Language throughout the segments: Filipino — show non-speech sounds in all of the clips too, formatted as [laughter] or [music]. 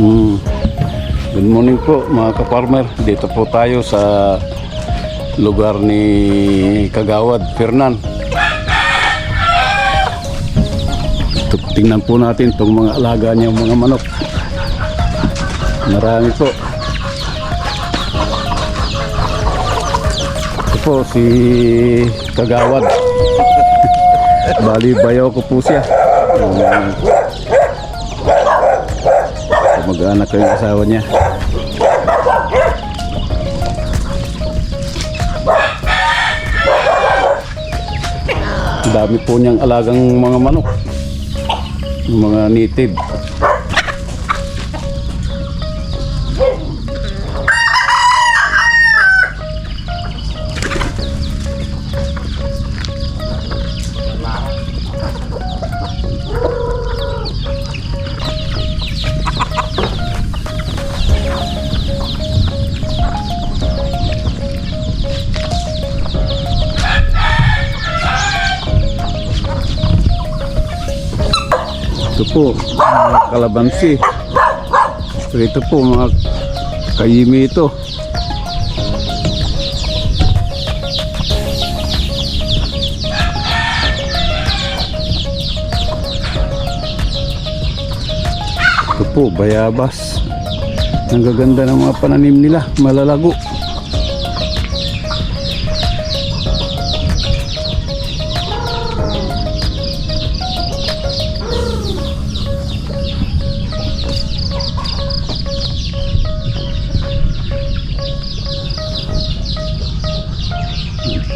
Mm. Good morning po mga kaparmer. Dito po tayo sa lugar ni Kagawad, Fernan. Tingnan po natin itong mga alaga niyang mga manok. Marami po. Ito po si Kagawad. [laughs] Bali bayaw ko po siya. Um, mag-anak ko yung asawa niya. Dami po niyang alagang mga manok. Mga native. Ito po, mga kalabansi. So ito po, mga kayimi ito. Ito po, bayabas. Ang gaganda ng mga pananim nila, malalago.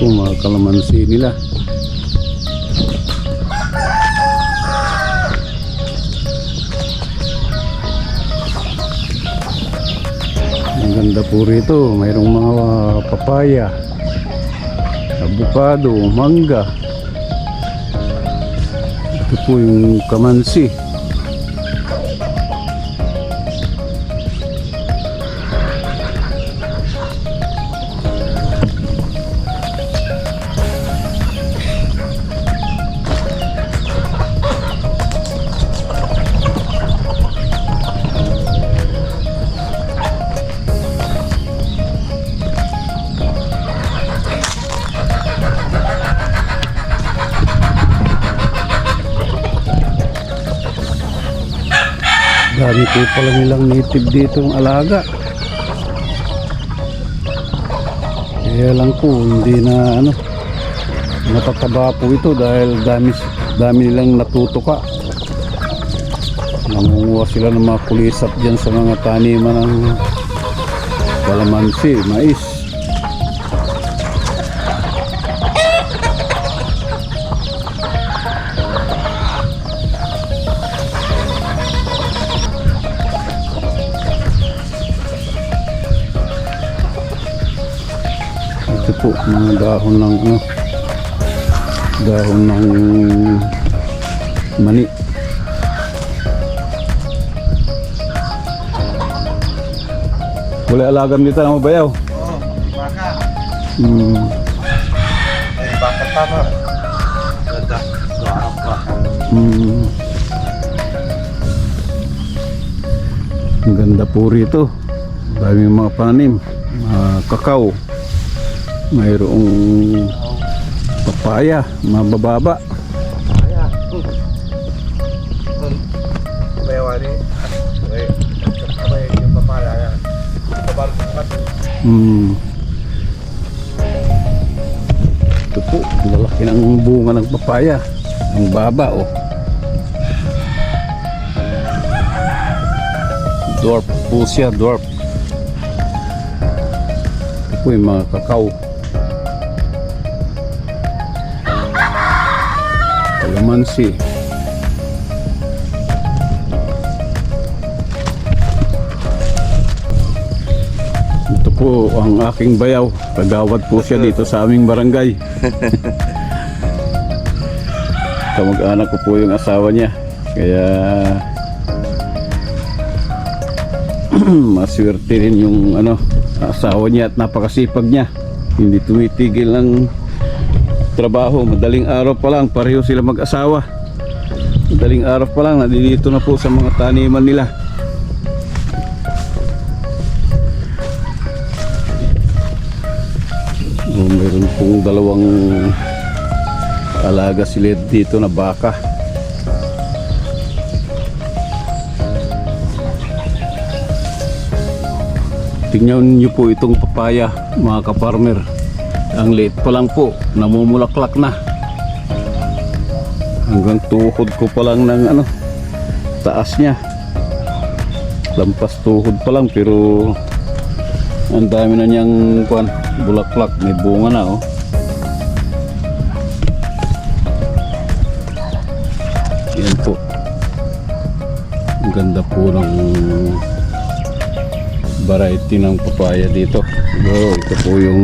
Ito mga kalamansi nila. Ang ganda po rito. Mayroong mga papaya, avocado, mangga. Ito po yung kamansi. Po pala nilang native dito ang alaga. Kaya lang po, hindi na ano, natataba po ito dahil dami, dami nilang natutuka. Nangunguha sila ng mga kulisap dyan sa mga taniman ng kalamansi, mais. Po, mga dahon ng ano, dahon ng mani. Wala alagam dito ng mabayaw. Oh, baka. Hmm. Eh, baka tama. Ganda. Suarap baka. Hmm. Ang ganda po rito. Daming mga panim. Mga kakao. Mayroong papaya. Mabababa. Yung papaya. Hmm. Ito po, lalaki ng bunga ng papaya. Ang baba, oh. Dwarf po siya, dwarf. Ito po yung mga kakao. Kalamansi. Ito po ang aking bayaw. Kagawad po siya dito sa aming barangay. [laughs] Kamag-anak ko po yung asawa niya. Kaya [clears throat] maswerte rin yung ano, asawa niya at napakasipag niya. Hindi tumitigil ng trabaho. Madaling araw pa lang pareho sila mag-asawa. Madaling araw pa lang nandito na po sa mga taniman nila. So, meron pong dalawang alaga sila dito na baka. Tingnan nyo po itong papaya mga kaparmer ang liit pa lang po, namumulaklak na. Hanggang tuhod ko pa lang ng ano, taas niya. Lampas tuhod pa lang pero ang dami na niyang kuan, bulaklak, may bunga na oh. Yan po. Ang ganda po ng variety ng papaya dito. Siguro ito po yung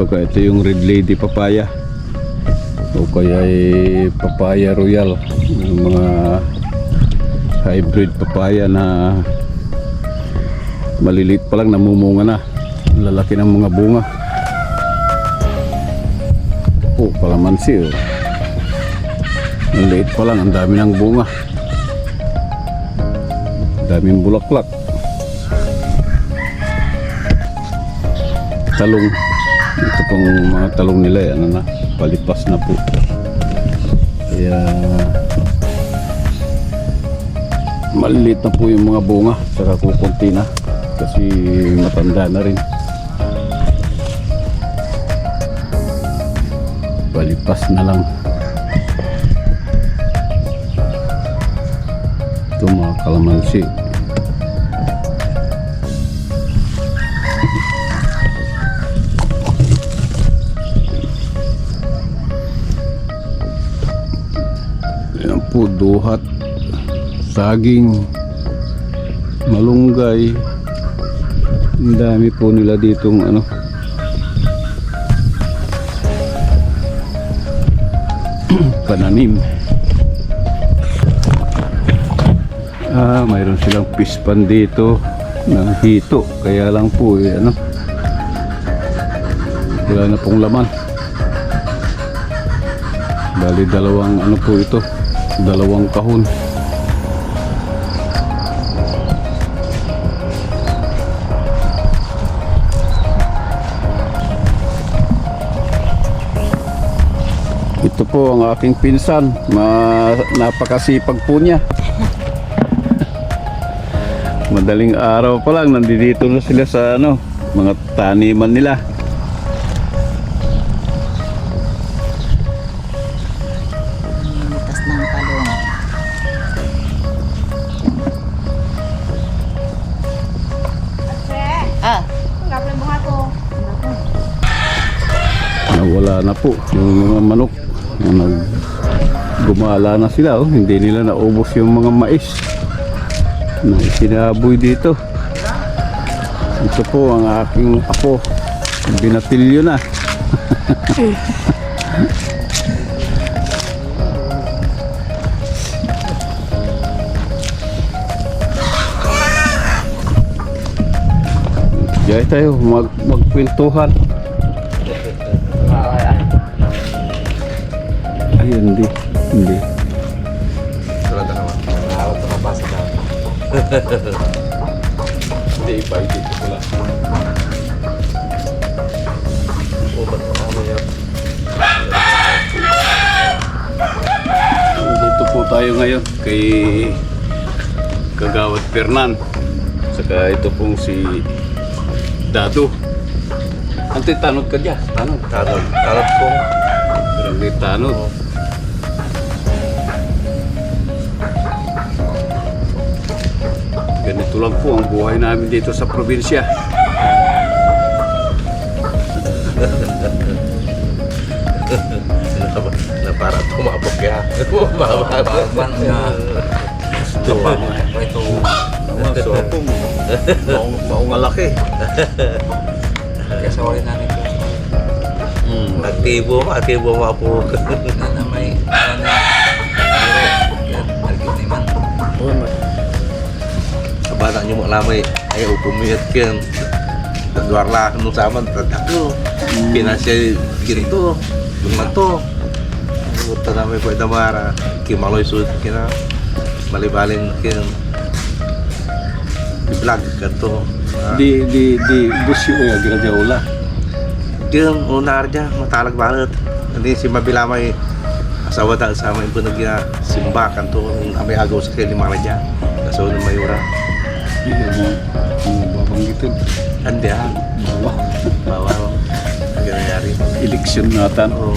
baka ito yung red lady papaya. O kaya ay papaya royal. Yung mga hybrid papaya na maliliit pa lang namumunga na. Lalaki ng mga bunga. Oh kalamansi oh. Ang liit pa lang ang dami ng bunga. Daming bulaklak. Talong ito pong mga talong nila eh, ano na palipas na po. Kaya maliliit na po yung mga bunga. Saka kukunti na kasi matanda na rin. Palipas na lang. Ito mga kalamansi po, duhat, saging, malunggay. Ang dami po nila ditong ano. [clears throat] pananim. Ah, mayroon silang pispan dito ng hito. Kaya lang po, eh, ano, wala na pong laman. Bali dalawang ano po ito, dalawang kahon. Ito po ang aking pinsan. Ma napakasipag po niya. [laughs] Madaling araw pa lang nandito na sila sa ano, mga taniman nila. Na po yung mga manok na nag gumala na sila oh. hindi nila naubos yung mga mais na sinaboy dito. Ito po ang aking apo. Binatilyo na. [laughs] Jaya tayo mag magkwentuhan hindi. Hindi. Sarada naman. Nakawat na mabasa na. [laughs] Hindi, iba. Dito pala. O, ba't makama yan? Dito po tayo ngayon kay Kagawad Fernan. Saka ito pong si Dado. Ante, tanod ka dyan. Tanod. Tanod. Tanod. Pero may tanod. Ganito lang po ang buhay namin dito sa probinsya. [laughs] Na, para tumabok ya. Bumababa. Pan nga. Ito, ano, sopong. Maong, maong alaki. Kaya sa wali namin po. Hmm. Aktibo aktibo mga po. Na na may ano. Yan. Sa bata nyo mo lamay, ay upumiyat kan. Tadwar lah nung saman, tadaklo. Pinasya ginto, lumato. Buta namin po damara, kimaloy sud kina. Malibalin kin. Di vlog ka to. Di, di, di, busyo ya, ginagawa Diyan, una dyan, matalag banget. Hindi si Mabila may asawa dahil sa amin po naging simba kanto ng amay agaw sa kanya mga dyan. Kaso ng mayura. Hindi mo babanggitin. Andi ah, Bawa. bawal. Ang nangyari. Eleksyon natan. Oh,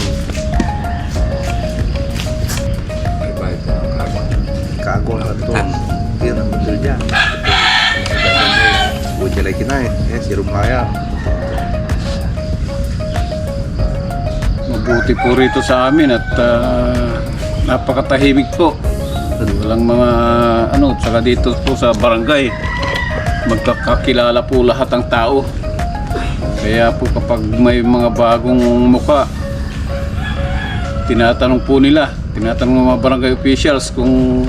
May bayad ka ng karma. kago na ito. Diyan ang betul dyan. Jalan kita eh, eh si Rumaya. Mabuti po rito sa amin at ah, napakatahimik po. Walang mga ano, tsaka dito po sa barangay, magkakakilala po lahat ng tao. Kaya po kapag may mga bagong muka, tinatanong po nila, tinatanong ng mga barangay officials kung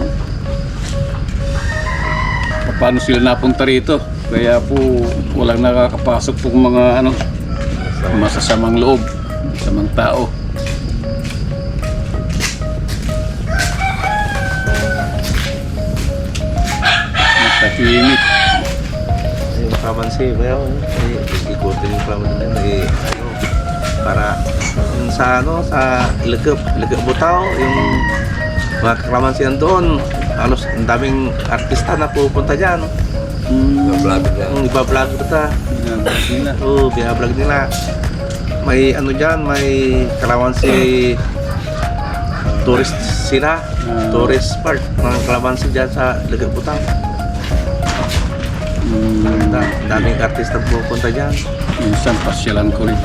paano sila napunta rito. Kaya po walang nakakapasok po mga ano, masasamang loob, masasamang tao. Matahimik. Yung kamansi, bayaw, eh, ikutin yung kamansi na eh, ano, para yung sa ano, sa Ilagap, Ilagap Butaw, yung mga kamansiyan doon, halos ang daming artista na pupunta dyan. Mm, Vlog lang. Yung iba vlog ta. ginagawa nila. Oo, binablog nila. May ano dyan, may kalamansi tourist sila. Ah. Tourist part ng kalamansi dyan sa Ilagap Butaw. Mm, Da, daming artista pupunta dyan. minsan pasyalan ko rin.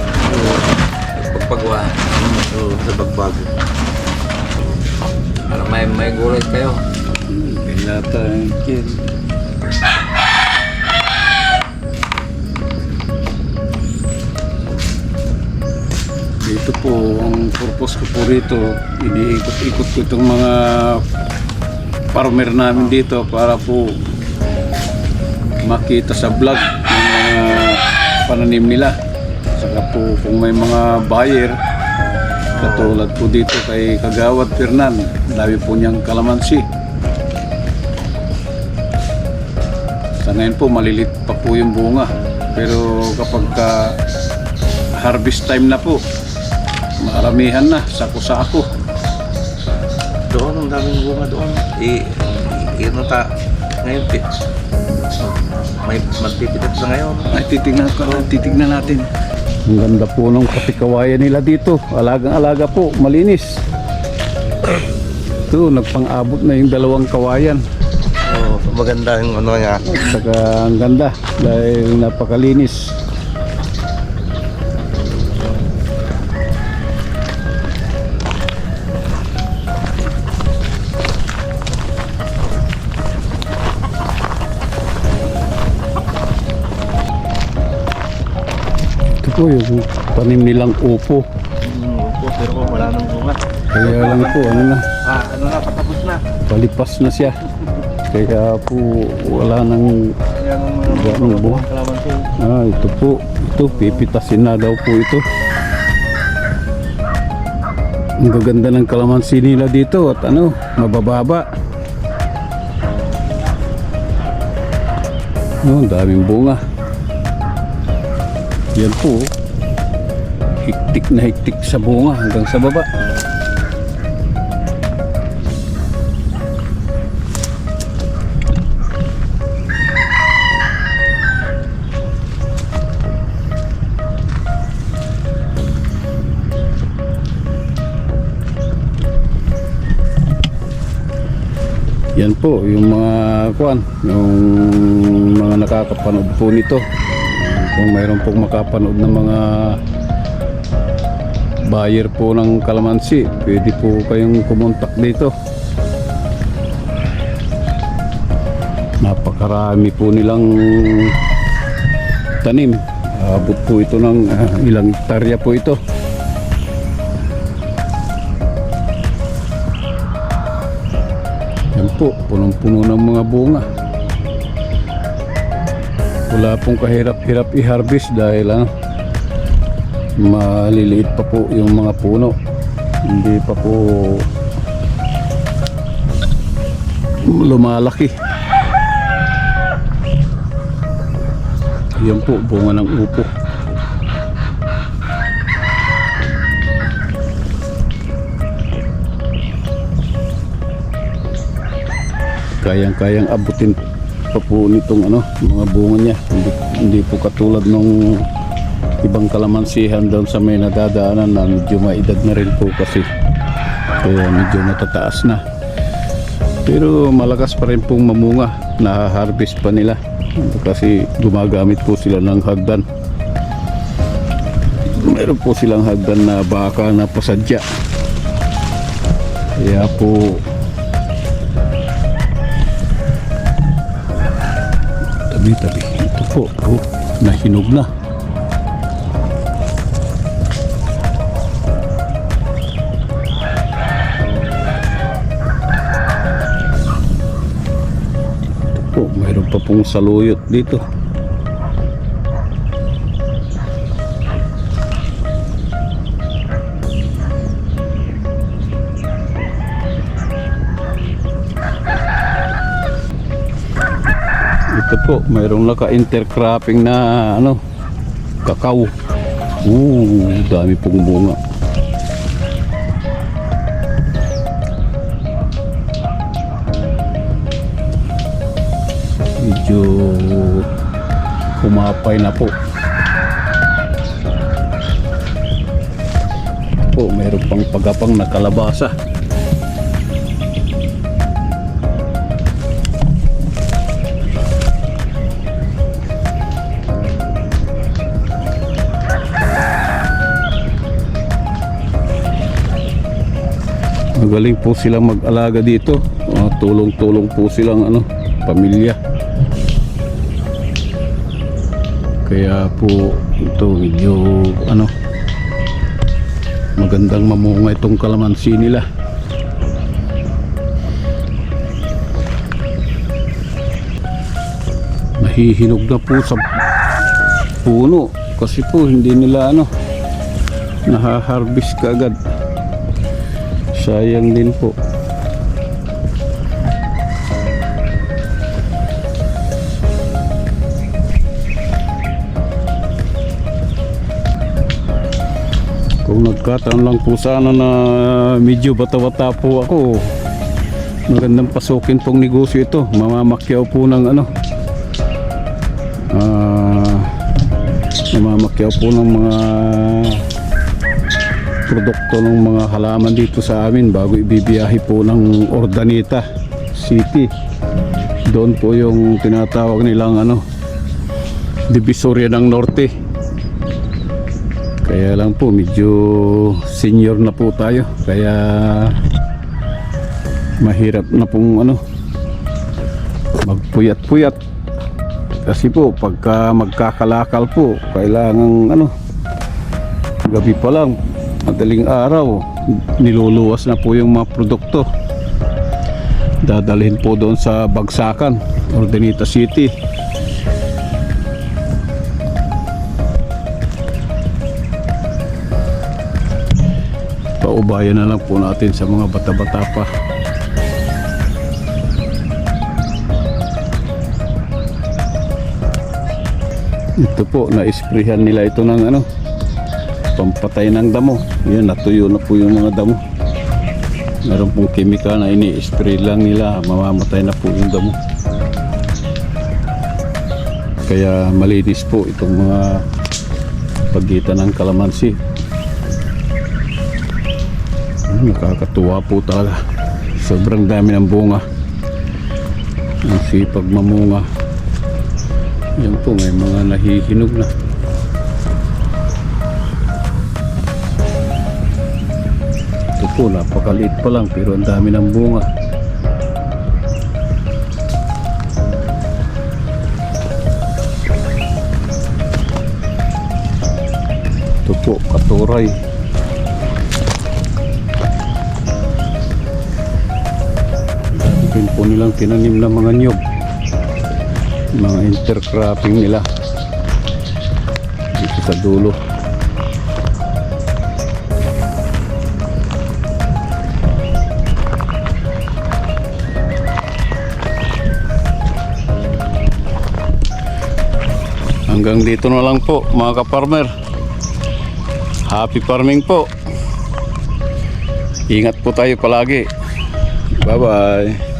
Pagpagwa. Oo, sa bagbago. Para may may gulay kayo. Kaya tayo Dito po, ang purpose ko po rito, iniikot-ikot ko itong mga farmer namin dito para po makita sa vlog yung mga pananim nila. Saka po kung may mga buyer, katulad po dito kay Kagawad Fernan, dami po niyang kalamansi. Sa ngayon po, malilit pa po yung bunga. Pero kapag ka harvest time na po, maramihan na, sako-sako. Doon, ang daming bunga doon. I, i, ano ta, ngayon, pi, may magpipitat sa ngayon. Ay, titignan, ko, titignan natin. Ang ganda po ng kapikawayan nila dito. Alagang-alaga po, malinis. Ito, nagpang-abot na yung dalawang kawayan. Oo, maganda yung ano niya. At saka ang ganda dahil napakalinis. Po yung tanim nilang upo. Opo, pero wala nang bunga. Kaya lang po, ano na, Ah, ano na, patapos na. palipas na siya. Kaya po wala nang Yan ang mga Ganun bunga. Ah, ito po. Ito, pipitasin na daw po ito. Ang gaganda ng kalamansi nila dito at ano, mabababa. Oh, daming bunga. Yan po. Hiktik na hiktik sa bunga hanggang sa baba. Yan po, yung mga kuan, yung mga nakakapanood po nito. Kung mayroon pong makapanood ng mga buyer po ng kalamansi, pwede po kayong kumontak dito. Napakarami po nilang tanim. Abot po ito ng ah, ilang hektarya po ito. Yan po, punong-puno ng mga bunga wala pong kahirap-hirap i-harvest dahil ano, maliliit pa po yung mga puno. Hindi pa po lumalaki. Yan po bunga ng upo. Kayang-kayang abutin pa po nitong ano, mga bunga niya. Hindi, hindi po katulad nung ibang kalamansihan doon sa may nadadaanan na medyo maedad na rin po kasi kaya medyo matataas na. Pero malakas pa rin pong mamunga. Nahaharvest pa nila. Kasi gumagamit po sila ng hagdan. Meron po silang hagdan na baka na pasadya. Kaya po tabi-tabi. Ito po. Oh, nahinog na. po, mayroon pa pong saluyot dito. Ito po, mayroong naka-intercropping na ano, kakao. Oo, dami pong bunga. medyo kumapay na po po meron pang pagapang na magaling po silang mag-alaga dito. Uh, tulong-tulong po silang ano pamilya. Kaya po ito medyo ano magandang mamunga itong kalamansi nila. Nahihinog na po sa puno kasi po hindi nila ano nahaharvest kaagad sayang din po Kung nagkataon lang po sana na medyo bata-bata po ako, magandang pasukin pong negosyo ito. Mamamakyaw po ng ano, ah, mamamakyaw po ng mga produkto ng mga halaman dito sa amin bago ibibiyahe po ng Ordaneta City. Doon po yung tinatawag nilang ano, Divisoria ng Norte. Kaya lang po medyo senior na po tayo kaya mahirap na pong ano magpuyat-puyat kasi po pagka magkakalakal po kailangan ano gabi pa lang madaling araw niluluwas na po yung mga produkto. Dadalhin po doon sa Bagsakan Ordanita City. Paubayan na lang po natin sa mga bata-bata pa. Ito po na-sprayhan nila ito ng ano pampatay ng damo yun natuyo na po yung mga damo meron pong chemical na ini-spray lang nila mamamatay na po yung damo kaya malinis po itong mga pagitan ng kalamansi Hmm, Nakakatuwa po talaga. Sobrang dami ng bunga. Ang sipag mamunga. Yan po, may mga nahihinog na. Po, napakaliit pa lang pero ang dami ng bunga. Ito po, katuray. din po nilang tinanim na mga nyog mga intercropping nila dito sa dulo hanggang dito na lang po mga kaparmer happy farming po. Ingat po tayo palagi. Bye bye